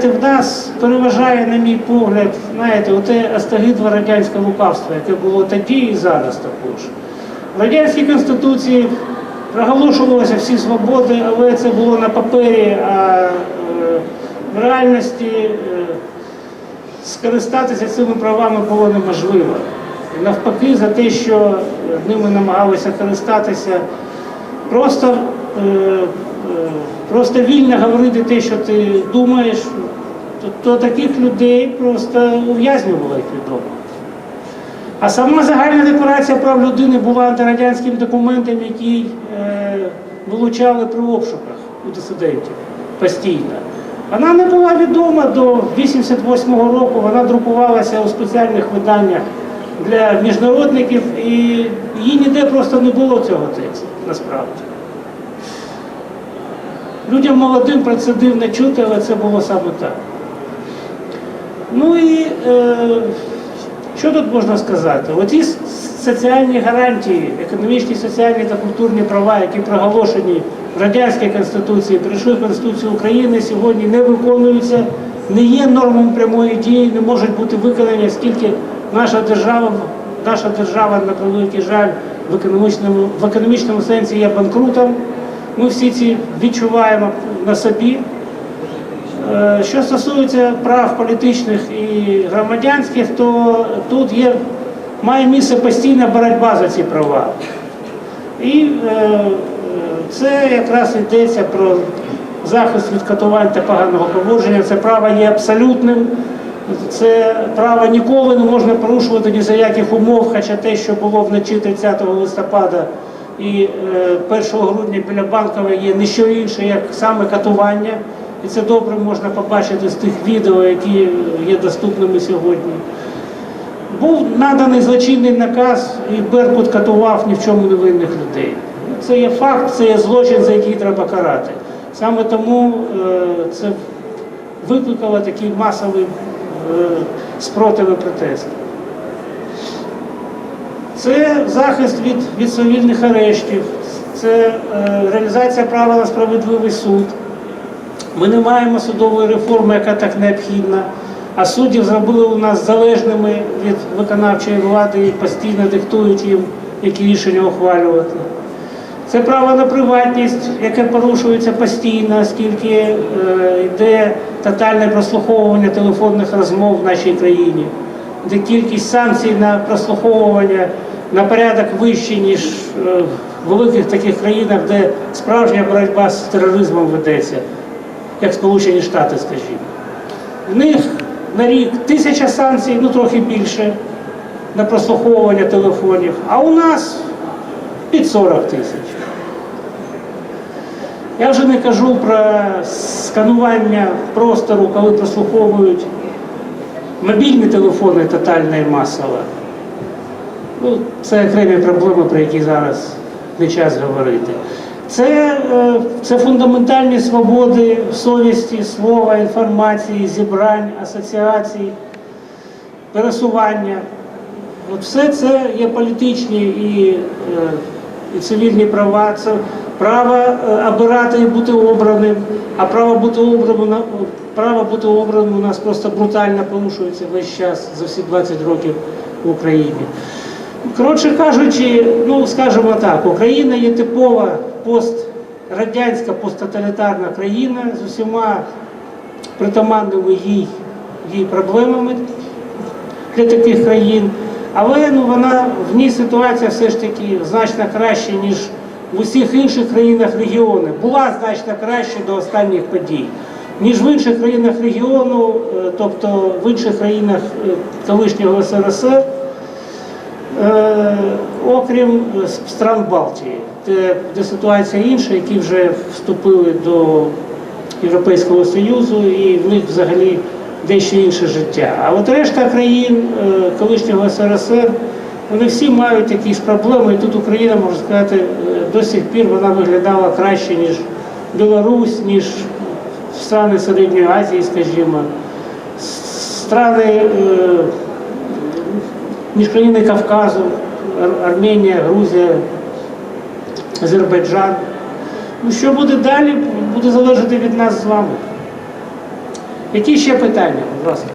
знаєте, в нас переважає, на мій погляд, знаєте, оте остагидне радянське лукавство, яке було тоді і зараз також. В радянській конституції проголошувалися всі свободи, але це було на папері, а е, в реальності е, скористатися цими правами було неможливо. Навпаки, за те, що ними намагалися користатися, просто, просто вільно говорити те, що ти думаєш, то, то таких людей просто ув'язнювало, як відомо. А сама загальна декларація прав людини була антирадянським документом, який е, вилучали при обшуках у дисидентів постійно. Вона не була відома до 88-го року, вона друкувалася у спеціальних виданнях для міжнародників, і її ніде просто не було цього тексту, насправді. Людям молодим про це дивно чути, але це було саме так. Ну і е, що тут можна сказати? Оці с- соціальні гарантії, економічні, соціальні та культурні права, які проголошені в Радянській Конституції, прийшли в Конституцію України, сьогодні не виконуються, не є нормом прямої дії, не можуть бути виконані, оскільки наша держава, наша держава, на превеликий жаль, в економічному, в економічному сенсі є банкрутом. Ми всі ці відчуваємо на собі. Е, Що стосується прав політичних і громадянських, то тут є, має місце постійна боротьба за ці права. І е, це якраз йдеться про захист від катувань та поганого поводження. Це право є абсолютним. Це право ніколи не можна порушувати ні за яких умов, хоча те, що було вночі 30 листопада і е, 1 грудня біля Банкова є не що інше, як саме катування. І це добре можна побачити з тих відео, які є доступними сьогодні. Був наданий злочинний наказ, і Беркут катував ні в чому невинних людей. Це є факт, це є злочин, за який треба карати. Саме тому е, це викликало такий масовий е, спротив і протест. Це захист від, від цивільних арештів, це е, реалізація права на справедливий суд. Ми не маємо судової реформи, яка так необхідна, а суддів зробили у нас залежними від виконавчої влади і постійно диктують їм, які рішення ухвалювати. Це право на приватність, яке порушується постійно, оскільки е, йде тотальне прослуховування телефонних розмов в нашій країні, де кількість санкцій на прослуховування на порядок вищий, ніж е, в великих таких країнах, де справжня боротьба з тероризмом ведеться, як Сполучені Штати, скажімо. В них на рік тисяча санкцій, ну трохи більше, на прослуховування телефонів, а у нас під 40 тисяч. Я вже не кажу про сканування простору, коли прослуховують мобільні телефони тотально і масово. Ну, це окремі проблеми, про які зараз не час говорити. Це, е, це фундаментальні свободи совісті, слова, інформації, зібрань, асоціацій, пересування. От все це є політичні і, е, і цивільні права. Це право е, обирати і бути обраним, а право бути обраним, право бути обраним у нас просто брутально порушується весь час за всі 20 років в Україні. Коротше кажучи, ну скажімо так, Україна є типова пострадянська, посттоталітарна країна з усіма притаманними їй, їй проблемами для таких країн. Але ну, вона в ній ситуація все ж таки значно краще, ніж в усіх інших країнах регіону. Була значно краще до останніх подій, ніж в інших країнах регіону, е, тобто в інших країнах е, колишнього СРСР. Е, окрім е, стран Балтії, де, де ситуація інша, які вже вступили до Європейського Союзу, і в них взагалі дещо інше життя. А от решта країн е, колишнього СРСР, вони всі мають якісь проблеми, і тут Україна, можна сказати, до сих пір вона виглядала краще, ніж Білорусь, ніж страни Середньої Азії, скажімо, страни. Ніж країни Кавказу, Арменія, Грузія, Азербайджан. Ну, що буде далі, буде залежати від нас з вами. Які ще питання? Будь ласка.